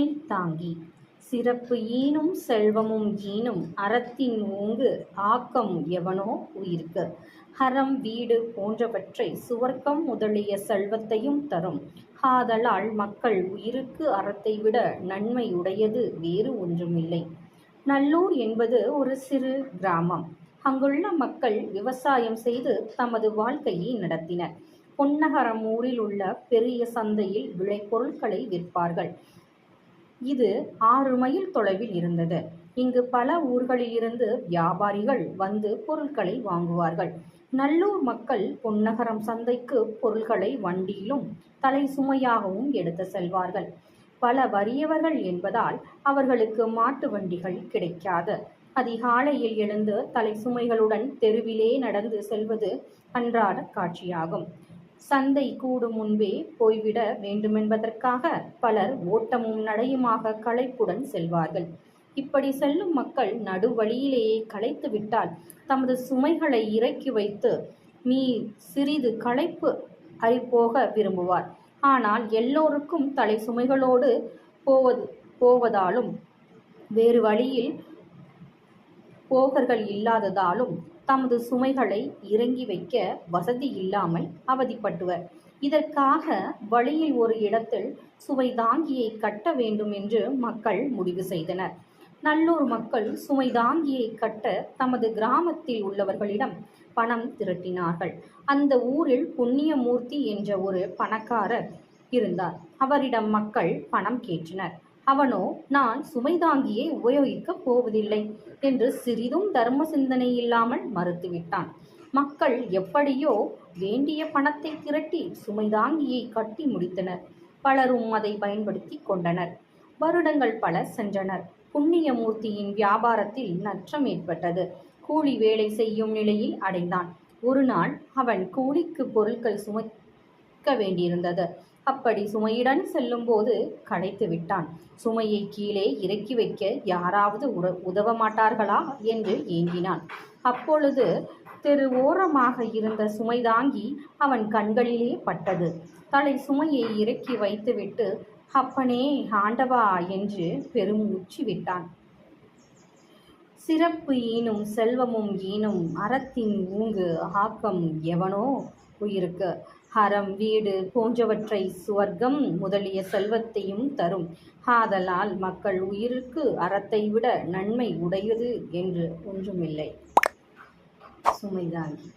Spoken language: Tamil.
தாங்கி சிறப்பு ஈனும் செல்வமும் ஈனும் அறத்தின் ஓங்கு ஆக்கம் எவனோ உயிர்க்கு. ஹரம் வீடு போன்றவற்றை சுவர்க்கம் முதலிய செல்வத்தையும் தரும். ஆதலால் மக்கள் உயிருக்கு அறத்தை விட நன்மை உடையது வேறு ஒன்றுமில்லை. நல்லூர் என்பது ஒரு சிறு கிராமம். அங்குள்ள மக்கள் விவசாயம் செய்து தமது வாழ்க்கையை நடத்தினர். பொன்னகரம் ஊரில் உள்ள பெரிய சந்தையில் விளைபொருட்களை விற்பார்கள். இது ஆறு மைல் தொலைவில் இருந்தது. இங்கு பல ஊர்களிலிருந்து வியாபாரிகள் வந்து பொருட்களை வாங்குவார்கள். நல்லூர் மக்கள் பொன்னகரம் சந்தைக்கு பொருள்களை வண்டியிலும் தலை சுமையாகவும் எடுத்து செல்வார்கள். பல வறியவர்கள் என்பதால் அவர்களுக்கு மாட்டு வண்டிகள் கிடைக்காது. அதிகாலையில் எழுந்து தலை சுமைகளுடன் தெருவிலே நடந்து செல்வது அன்றாட காட்சியாகும். சந்தை கூடும் முன்பே போய்விட வேண்டுமென்பதற்காக பலர் ஓட்டமும் நடையுமாக களைப்புடன் செல்வார்கள். இப்படி செல்லும் மக்கள் நடுவழியிலேயே களைத்து விட்டால் தமது சுமைகளை இறக்கி வைத்து மீ சிறிது களைப்பு அறிப்போக விரும்புவார். ஆனால் எல்லோருக்கும் தலை சுமைகளோடு போவது போவதாலும் வேறு வழியில் போகர்கள் இல்லாததாலும் தமது சுமைகளை இறங்கி வைக்க வசதி இல்லாமல் அவதிப்பட்டுவர். இதற்காக வழியில் ஒரு இடத்தில் சுவை தாங்கியை கட்ட வேண்டும் என்று மக்கள் முடிவு செய்தனர். நல்லூர் மக்கள் சுமை தாங்கியை கட்ட தமது கிராமத்தில் உள்ளவர்களிடம் பணம் திரட்டினார்கள். அந்த ஊரில் புண்ணியமூர்த்தி என்ற ஒரு பணக்காரர் இருந்தார். அவரிடம் மக்கள் பணம் கேட்டனர். அவனோ நான் சுமைதாங்கியை உபயோகிக்கப் போவதில்லை என்று சிறிதும் தர்ம சிந்தனை இல்லாமல் மறுத்துவிட்டான். மக்கள் எப்படியோ வேண்டிய பணத்தை திரட்டி சுமைதாங்கியை கட்டி முடித்தனர். பலரும் அதை பயன்படுத்தி கொண்டனர். வருடங்கள் பல சென்றனர். புண்ணியமூர்த்தியின் வியாபாரத்தில் நற்றம் ஏற்பட்டது. கூலி வேலை செய்யும் நிலையில் அடைந்தான். ஒரு நாள் அவன் கூலிக்கு பொருட்கள் சுமக்க வேண்டியிருந்தது. அப்படி சுமையுடன் செல்லும்போது களைத்து விட்டான். சுமையை கீழே இறக்கி வைக்க யாராவது உற உதவ மாட்டார்களா? என்று ஏங்கினான். அப்பொழுது தெரு ஓரமாக இருந்த சுமை தாங்கி அவன் கண்களிலே பட்டது. தலை சுமையை இறக்கி வைத்துவிட்டு அப்பனே ஆண்டவா என்று பெருமூச்சு விட்டான். சிறப்பு ஈனும் செல்வமும் ஈனும் அறத்தின் ஊங்கு ஆக்கம் எவனோ? உயிருக்கு. அறம் வீடு போன்றவற்றை சுவர்க்கம் முதலிய செல்வத்தையும் தரும். ஆதலால் மக்கள் உயிருக்கு அறத்தை விட நன்மை உடையது என்று ஒன்றுமில்லை. சுமைதாங்கி